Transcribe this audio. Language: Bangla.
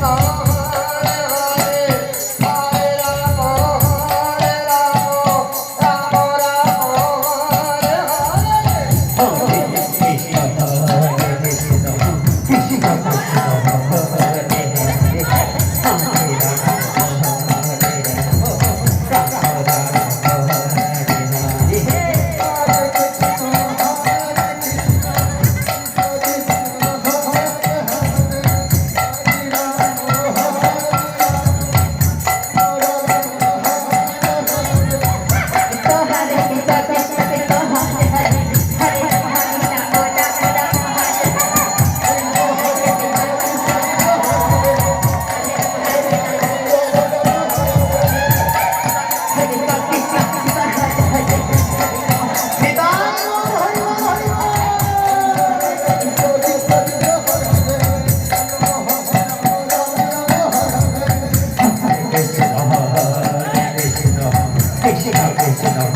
好。trata de Hey, shake out, hey, shake out.